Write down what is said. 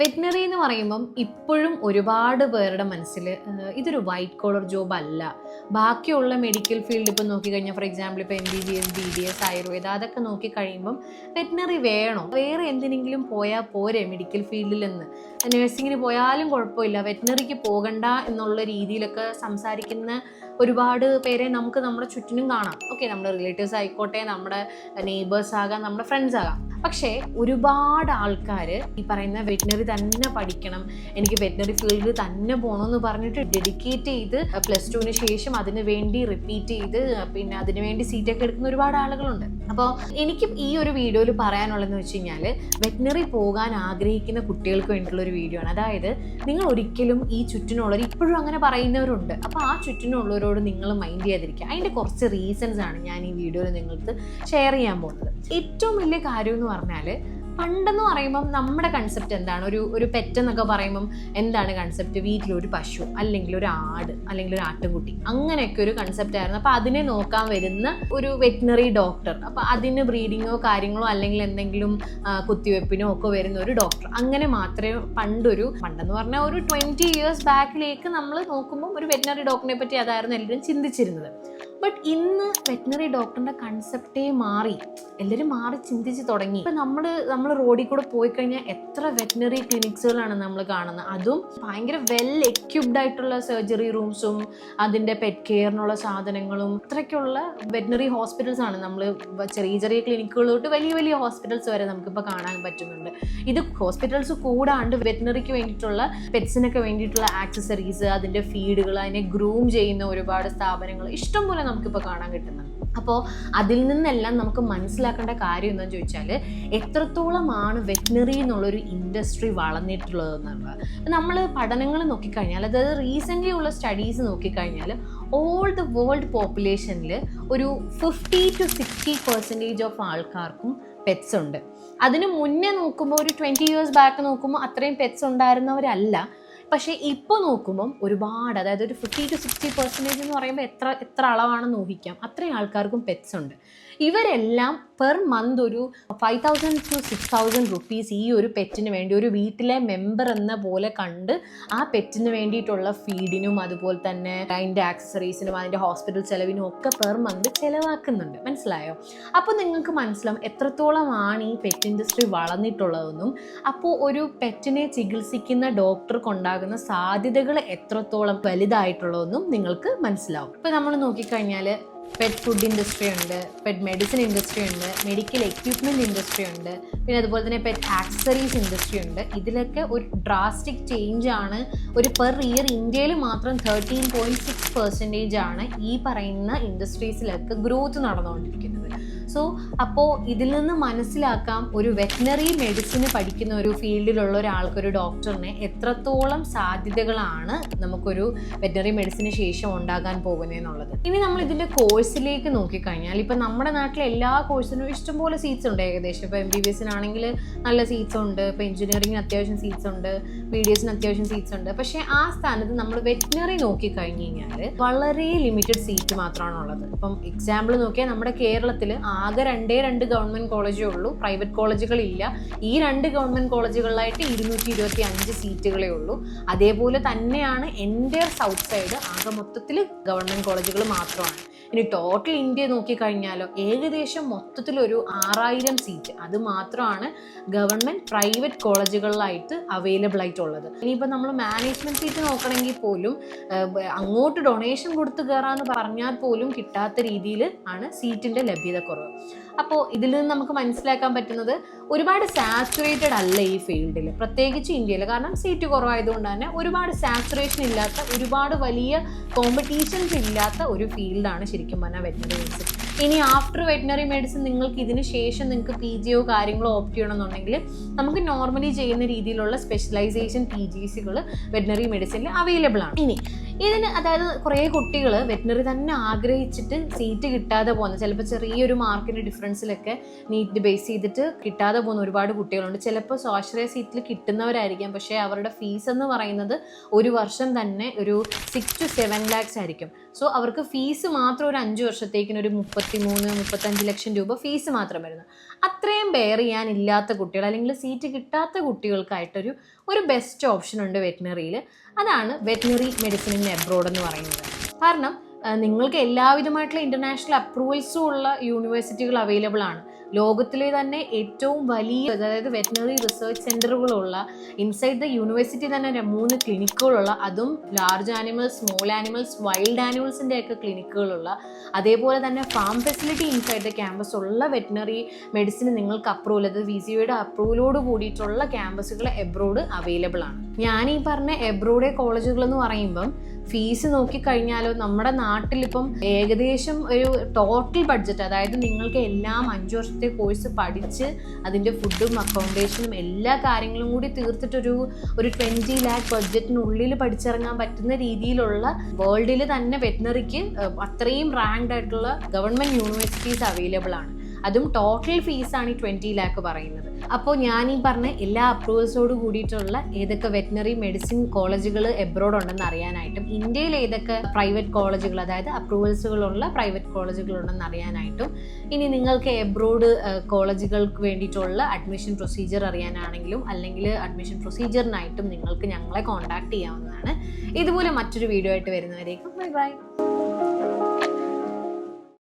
Veterinary എന്ന് പറയുമ്പം ഇപ്പോഴും ഒരുപാട് പേരുടെ മനസ്സിൽ ഇതൊരു വൈറ്റ് കോളർ ജോബ് അല്ല. ബാക്കിയുള്ള മെഡിക്കൽ ഫീൽഡ് ഇപ്പം നോക്കിക്കഴിഞ്ഞാൽ ഫോർ എക്സാമ്പിൾ ഇപ്പോൾ M B B S B D S Ayurveda അതൊക്കെ നോക്കിക്കഴിയുമ്പം വെറ്റിനറി വേണോ? വേറെ എന്തിനെങ്കിലും പോയാൽ പോരെ മെഡിക്കൽ ഫീൽഡിൽ നിന്ന് നഴ്സിങ്ങിന് പോയാലും കുഴപ്പമില്ല. വെറ്റിനറിക്ക് പോകണ്ട എന്നുള്ള രീതിയിലൊക്കെ സംസാരിക്കുന്ന ഒരുപാട് പേരെ നമുക്ക് നമ്മുടെ ചുറ്റിനും കാണാം. ഓക്കെ നമ്മുടെ റിലേറ്റീവ്സ് ആയിക്കോട്ടെ നമ്മുടെ നെയ്ബേഴ്സ് ആകാം നമ്മുടെ ഫ്രണ്ട്സ് ആകാം. പക്ഷേ ഒരുപാട് ആൾക്കാർ ഈ പറയുന്ന വെറ്റിനറി തന്നെ പഠിക്കണം എനിക്ക് വെറ്റിനറി ഫീൽഡിൽ തന്നെ പോകണമെന്ന് പറഞ്ഞിട്ട് ഡെഡിക്കേറ്റ് ചെയ്ത് പ്ലസ് ടുവിന് ശേഷം അതിന് വേണ്ടി റിപ്പീറ്റ് ചെയ്ത് പിന്നെ അതിന് വേണ്ടി സീറ്റൊക്കെ എടുക്കുന്ന ഒരുപാട് ആളുകളുണ്ട്. അപ്പോൾ എനിക്ക് ഈ ഒരു വീഡിയോയിൽ പറയാനുള്ളതെന്ന് വെച്ച് കഴിഞ്ഞാൽ വെറ്റിനറി പോകാൻ ആഗ്രഹിക്കുന്ന കുട്ടികൾക്ക് വേണ്ടിയിട്ടുള്ള ഒരു വീഡിയോ ആണ്. അതായത് നിങ്ങൾ ഒരിക്കലും ഈ ചുറ്റിനുള്ളവർ ഇപ്പോഴും അങ്ങനെ പറയുന്നവരുണ്ട്. അപ്പോൾ ആ ചുറ്റിനുള്ളവരോട് നിങ്ങൾ മൈൻഡ് ചെയ്യാതിരിക്കുക. അതിന്റെ കുറച്ച് റീസൺസ് ആണ് ഞാൻ ഈ വീഡിയോയിൽ നിങ്ങൾക്ക് ഷെയർ ചെയ്യാൻ പോകുന്നത്. ഏറ്റവും വലിയ കാര്യം എന്ന് പറഞ്ഞാൽ പണ്ടെന്ന് പറയുമ്പം നമ്മുടെ കൺസെപ്റ്റ് എന്താണ്? ഒരു ഒരു പെറ്റ് എന്നൊക്കെ പറയുമ്പം എന്താണ് കൺസെപ്റ്റ് വീട്ടിലൊരു പശു അല്ലെങ്കിൽ ഒരു ആട് അല്ലെങ്കിൽ ഒരു ആട്ടുകുട്ടി. അങ്ങനെയൊക്കെ ഒരു കൺസെപ്റ്റ് ആയിരുന്നു. അപ്പോൾ അതിനെ നോക്കാൻ വരുന്ന ഒരു വെറ്റിനറി ഡോക്ടർ അപ്പോൾ അതിന് ബ്രീഡിങ്ങോ കാര്യങ്ങളോ അല്ലെങ്കിൽ എന്തെങ്കിലും കുത്തിവെപ്പിനോ ഒക്കെ വരുന്ന ഒരു ഡോക്ടർ അങ്ങനെ മാത്രമേ പണ്ടൊരു പണ്ടെന്ന് പറഞ്ഞാൽ ഒരു ട്വന്റി ഇയേഴ്സ് ബാക്കിലേക്ക് നമ്മൾ നോക്കുമ്പോൾ ഒരു വെറ്റിനറി ഡോക്ടറിനെ പറ്റി അതായിരുന്നു എല്ലാവരും ചിന്തിച്ചിരുന്നത്. ബട്ട് ഇന്ന് വെറ്റിനറി ഡോക്ടറിന്റെ കൺസെപ്റ്റേ മാറി. എല്ലാവരും മാറി ചിന്തിച്ച് തുടങ്ങി. ഇപ്പം നമ്മൾ നമ്മൾ റോഡിൽ കൂടെ പോയി കഴിഞ്ഞാൽ എത്ര വെറ്റിനറി ക്ലിനിക്സുകളാണ് നമ്മൾ കാണുന്നത് അതും ഭയങ്കര വെൽ എക്യുപ്ഡ് ആയിട്ടുള്ള സർജറി റൂംസും അതിന്റെ പെറ്റ് കെയറിനുള്ള സാധനങ്ങളും അത്രയ്ക്കുള്ള വെറ്റിനറി ഹോസ്പിറ്റൽസ് ആണ് നമ്മൾ ചെറിയ ചെറിയ ക്ലിനിക്കുകൾ തൊട്ട് വലിയ വലിയ ഹോസ്പിറ്റൽസ് വരെ നമുക്കിപ്പോൾ കാണാൻ പറ്റുന്നുണ്ട്. ഇത് ഹോസ്പിറ്റൽസ് കൂടാണ്ട് വെറ്റിനറിക്ക് വേണ്ടിയിട്ടുള്ള പെറ്റ്സിനൊക്കെ വേണ്ടിയിട്ടുള്ള ആക്സസറീസ് അതിന്റെ ഫീഡുകൾ അതിനെ ഗ്രൂം ചെയ്യുന്ന ഒരുപാട് സ്ഥാപനങ്ങൾ ഇഷ്ടംപോലെ നമുക്കിപ്പോൾ കാണാൻ കിട്ടുന്നുണ്ട്. അപ്പോൾ അതിൽ നിന്നെല്ലാം നമുക്ക് മനസ്സിലാക്കേണ്ട കാര്യം എന്താണെന്ന് ചോദിച്ചാൽ എത്രത്തോളമാണ് വെറ്റിനറി എന്നുള്ളൊരു ഇൻഡസ്ട്രി വളർന്നിട്ടുള്ളതെന്നുള്ളത് നമ്മൾ പഠനങ്ങൾ നോക്കിക്കഴിഞ്ഞാൽ അതായത് റീസെന്റ്ലി ഉള്ള സ്റ്റഡീസ് നോക്കിക്കഴിഞ്ഞാൽ ഓൾ ദ വേൾഡ് പോപ്പുലേഷനിൽ ഒരു fifty to sixty percentage of ആൾക്കാർക്കും പെറ്റ്സ് ഉണ്ട്. അതിന് മുന്നേ നോക്കുമ്പോൾ ഒരു ട്വന്റി ഇയേഴ്സ് ബാക്ക് നോക്കുമ്പോൾ അത്രയും പെറ്റ്സ് ഉണ്ടായിരുന്നവരല്ല. പക്ഷേ ഇപ്പോൾ നോക്കുമ്പം ഒരുപാട് അതായത് ഒരു ഫിഫ്റ്റി ടു സിക്സ്റ്റി പെർസെന്റേജ് എന്ന് പറയുമ്പോൾ എത്ര എത്ര അളവാണെന്ന് ഊഹിക്കാം. അത്രയും ആൾക്കാർക്കും പെറ്റ്സ് ഉണ്ട്. ഇവരെല്ലാം പെർ മന്ത് ഒരു five thousand to six thousand rupees ഈ ഒരു പെറ്റിന് വേണ്ടി ഒരു വീട്ടിലെ മെമ്പർ എന്ന പോലെ കണ്ട് ആ പെറ്റിന് വേണ്ടിയിട്ടുള്ള ഫീഡിനും അതുപോലെ തന്നെ അതിന്റെ ആക്സസറീസിനും അതിന്റെ ഹോസ്പിറ്റൽ ചെലവിനും ഒക്കെ പെർ മന്ത് ചിലവാക്കുന്നുണ്ട്. മനസ്സിലായോ? അപ്പോൾ നിങ്ങൾക്ക് മനസ്സിലാവും എത്രത്തോളമാണ് ഈ പെറ്റ് ഇൻഡസ്ട്രി വളർന്നിട്ടുള്ളതെന്നും. അപ്പോൾ ഒരു പെറ്റിനെ ചികിത്സിക്കുന്ന ഡോക്ടർക്ക് ഉണ്ടാകുന്ന സാധ്യതകൾ എത്രത്തോളം വലുതായിട്ടുള്ളതെന്നും നിങ്ങൾക്ക് മനസ്സിലാവും. ഇപ്പം നമ്മൾ നോക്കിക്കഴിഞ്ഞാൽ പെറ്റ് ഫുഡ് ഇൻഡസ്ട്രി ഉണ്ട് പെറ്റ് മെഡിസിൻ ഇൻഡസ്ട്രി ഉണ്ട് മെഡിക്കൽ എക്യുപ്മെന്റ് ഇൻഡസ്ട്രി ഉണ്ട് പിന്നെ അതുപോലെ തന്നെ പെറ്റ് ആക്സറീസ് ഇൻഡസ്ട്രി ഉണ്ട്. ഇതിലൊക്കെ ഒരു ഡ്രാസ്റ്റിക് ചേഞ്ച് ആണ്. ഒരു പെർ ഇയർ ഇന്ത്യയിൽ മാത്രം തേർട്ടീൻ പോയിന്റ് സിക്സ് പെർസെന്റേജ് ആണ് ഈ പറയുന്ന ഇൻഡസ്ട്രീസിലൊക്കെ ഗ്രോത്ത് നടന്നുകൊണ്ടിരിക്കുന്നത്. സോ അപ്പോൾ ഇതിൽ നിന്ന് മനസ്സിലാക്കാം ഒരു വെറ്റിനറി മെഡിസിൻ പഠിക്കുന്ന ഒരു ഫീൽഡിലുള്ള ഒരാൾക്ക് ഒരു ഡോക്ടറിനെ എത്രത്തോളം സാധ്യതകളാണ് നമുക്കൊരു വെറ്റിനറി മെഡിസിന് ശേഷം ഉണ്ടാകാൻ പോകുന്നതെന്നുള്ളത് ഇനി നമ്മൾ ഇതിന്റെ കോഴ്സിലേക്ക് നോക്കിക്കഴിഞ്ഞാൽ ഇപ്പം നമ്മുടെ നാട്ടിലെ എല്ലാ കോഴ്സിനും ഇഷ്ടംപോലെ സീറ്റ്സ് ഉണ്ട്. ഏകദേശം ഇപ്പോൾ എം ബി ബി എസിനാണെങ്കിൽ നല്ല സീറ്റ്സ് ഉണ്ട്. ഇപ്പോൾ എഞ്ചിനീയറിംഗിന് അത്യാവശ്യം സീറ്റ്സ് ഉണ്ട്. ബി ഡി എസിന് അത്യാവശ്യം സീറ്റ്സ് ഉണ്ട്. പക്ഷേ ആ സ്ഥാനത്ത് നമ്മൾ വെറ്റിനറി നോക്കിക്കഴിഞ്ഞ് കഴിഞ്ഞാൽ വളരെ ലിമിറ്റഡ് സീറ്റ് മാത്രമാണ് ഉള്ളത് ഇപ്പം എക്സാമ്പിൾ നോക്കിയാൽ നമ്മുടെ കേരളത്തിൽ ആകെ രണ്ടേ രണ്ട് ഗവൺമെന്റ് കോളേജേ ഉള്ളൂ. പ്രൈവറ്റ് കോളേജുകളില്ല. ഈ രണ്ട് ഗവൺമെന്റ് കോളേജുകളിലായിട്ട് ഇരുന്നൂറ്റി ഇരുപത്തി അഞ്ച് സീറ്റുകളേ ഉള്ളൂ. അതേപോലെ തന്നെയാണ് എന്റെ സൗത്ത് സൈഡ് ആകെ മൊത്തത്തിൽ ഗവൺമെന്റ് കോളേജുകൾ മാത്രമാണ്. ഇനി ടോട്ടൽ ഇന്ത്യ നോക്കിക്കഴിഞ്ഞാലോ ഏകദേശം മൊത്തത്തിലൊരു ആറായിരം സീറ്റ് അത് മാത്രമാണ് ഗവൺമെന്റ് പ്രൈവറ്റ് കോളേജുകളിലായിട്ട് അവൈലബിൾ ആയിട്ടുള്ളത്. ഇനിയിപ്പോൾ നമ്മൾ മാനേജ്മെന്റ് സീറ്റ് നോക്കണമെങ്കിൽ പോലും അങ്ങോട്ട് ഡൊണേഷൻ കൊടുത്ത് കയറാമെന്ന് പറഞ്ഞാൽ പോലും കിട്ടാത്ത രീതിയിൽ ആണ് സീറ്റിന്റെ ലഭ്യത കുറവ് അപ്പോൾ ഇതിൽ നിന്ന് നമുക്ക് മനസ്സിലാക്കാൻ പറ്റുന്നത് ഒരുപാട് സാച്ചുറേറ്റഡ് അല്ല ഈ ഫീൽഡിൽ പ്രത്യേകിച്ച് ഇന്ത്യയിൽ കാരണം സീറ്റ് കുറവായതുകൊണ്ട് തന്നെ ഒരുപാട് സാച്ചുറേഷൻ ഇല്ലാത്ത ഒരുപാട് വലിയ കോമ്പറ്റീഷൻസ് ഇല്ലാത്ത ഒരു ഫീൽഡാണ് ശരിക്കും പറഞ്ഞാൽ വെറ്റിനറി മെഡിസിൻ ഇനി ആഫ്റ്റർ വെറ്റിനറി മെഡിസിൻ നിങ്ങൾക്ക് ഇതിന് ശേഷം നിങ്ങൾക്ക് പി ജിയോ കാര്യങ്ങളോ ഓപ്റ്റ് ചെയ്യണമെന്നുണ്ടെങ്കിൽ നമുക്ക് നോർമലി ചെയ്യുന്ന രീതിയിലുള്ള സ്പെഷ്യലൈസേഷൻ പി ജി സികൾ വെറ്റിനറി മെഡിസിനിൽ അവൈലബിൾ ആണ്. ഇനി ഇതിന് അതായത് കുറേ കുട്ടികൾ വെറ്റിനറി തന്നെ ആഗ്രഹിച്ചിട്ട് സീറ്റ് കിട്ടാതെ പോകുന്ന ചിലപ്പോൾ ചെറിയൊരു മാർക്കിന്റെ ഡിഫറൻസിലൊക്കെ നീറ്റ് ബേസ് ചെയ്തിട്ട് കിട്ടാതെ പോകുന്ന ഒരുപാട് കുട്ടികളുണ്ട്. ചിലപ്പോൾ സ്വാശ്രയ സീറ്റിൽ കിട്ടുന്നവരായിരിക്കാം പക്ഷേ അവരുടെ ഫീസ് എന്ന് പറയുന്നത് ഒരു വർഷം തന്നെ ഒരു സിക്സ് ടു സെവൻ ലാക്സ് ആയിരിക്കും. സോ അവർക്ക് ഫീസ് മാത്രം ഒരു അഞ്ച് വർഷത്തേക്കിന് ഒരു മുപ്പത്തി മൂന്ന് മുപ്പത്തഞ്ച് ലക്ഷം രൂപ ഫീസ് മാത്രം വരുന്നു. അത്രയും ബെയർ ചെയ്യാനില്ലാത്ത കുട്ടികൾ അല്ലെങ്കിൽ സീറ്റ് കിട്ടാത്ത കുട്ടികൾക്കായിട്ടൊരു ഒരു ബെസ്റ്റ് ഓപ്ഷൻ ഉണ്ട് വെറ്റിനറിയിൽ അതാണ് വെറ്റിനറി മെഡിസിൻ ഇൻ എബ്രോഡ് എന്ന് പറയുന്നത്. കാരണം നിങ്ങൾക്ക് എല്ലാവിധമായിട്ടുള്ള ഇന്റർനാഷണൽ അപ്രൂവൽസും ഉള്ള യൂണിവേഴ്സിറ്റികൾ അവൈലബിൾ ആണ്. ലോകത്തിലെ തന്നെ ഏറ്റവും വലിയ അതായത് വെറ്റിനറി റിസർച്ച് സെന്ററുകളുള്ള ഇൻസൈഡ് ദ യൂണിവേഴ്സിറ്റി തന്നെ മൂന്ന് ക്ലിനിക്കുകളുള്ള അതും large animals small animals wild ആനിമൽസിന്റെ ഒക്കെ ക്ലിനിക്കുകളുള്ള അതേപോലെ തന്നെ farm facility inside the campus ഉള്ള വെറ്റിനറി മെഡിസിൻ നിങ്ങൾക്ക് അപ്രൂവൽ അത് വി സിയുടെ അപ്രൂവലോട് കൂടിയിട്ടുള്ള ക്യാമ്പസുകൾ എബ്രോഡ് അവൈലബിൾ ആണ്. ഞാൻ ഈ പറഞ്ഞ എബ്രോഡ് കോളേജുകൾ എന്ന് പറയുമ്പം ഫീസ് നോക്കിക്കഴിഞ്ഞാലോ നമ്മുടെ നാട്ടിലിപ്പം ഏകദേശം ഒരു ടോട്ടൽ ബഡ്ജറ്റ് അതായത് നിങ്ങൾക്ക് എല്ലാം അഞ്ച് വർഷത്തെ കോഴ്സ് പഠിച്ച് അതിന്റെ ഫുഡും അക്കോമഡേഷനും എല്ലാ കാര്യങ്ങളും കൂടി തീർത്തിട്ടൊരു ഒരു ട്വന്റി ലാക്ക് ബഡ്ജറ്റിനുള്ളിൽ പഠിച്ചിറങ്ങാൻ പറ്റുന്ന രീതിയിലുള്ള വേൾഡിൽ തന്നെ വെറ്റിനറിക്ക് അത്രയും റാങ്ക്ഡ് ആയിട്ടുള്ള ഗവൺമെന്റ് യൂണിവേഴ്സിറ്റീസ് അവൈലബിൾ ആണ്. അതും ടോട്ടൽ ഫീസാണ് ഈ ട്വന്റി ലാക്ക് പറയുന്നത്. അപ്പോൾ ഞാൻ ഈ പറഞ്ഞ എല്ലാ അപ്രൂവൽസോട് കൂടിയിട്ടുള്ള ഏതൊക്കെ വെറ്റിനറി മെഡിസിൻ കോളേജുകൾ എബ്രോഡ് ഉണ്ടെന്ന് അറിയാനായിട്ടും ഇന്ത്യയിൽ ഏതൊക്കെ പ്രൈവറ്റ് കോളേജുകൾ അതായത് അപ്രൂവൽസുകളുള്ള പ്രൈവറ്റ് കോളേജുകൾ ഉണ്ടെന്ന് അറിയാനായിട്ടും ഇനി നിങ്ങൾക്ക് എബ്രോഡ് കോളേജുകൾക്ക് വേണ്ടിയിട്ടുള്ള അഡ്മിഷൻ പ്രൊസീജിയർ അറിയാനാണെങ്കിലും അല്ലെങ്കിൽ അഡ്മിഷൻ പ്രൊസീജിയറിനായിട്ടും നിങ്ങൾക്ക് ഞങ്ങളെ കോൺടാക്ട് ചെയ്യാവുന്നതാണ്. ഇതുപോലെ മറ്റൊരു വീഡിയോ ആയിട്ട് വരുന്നവരേക്കും ബൈ ബൈ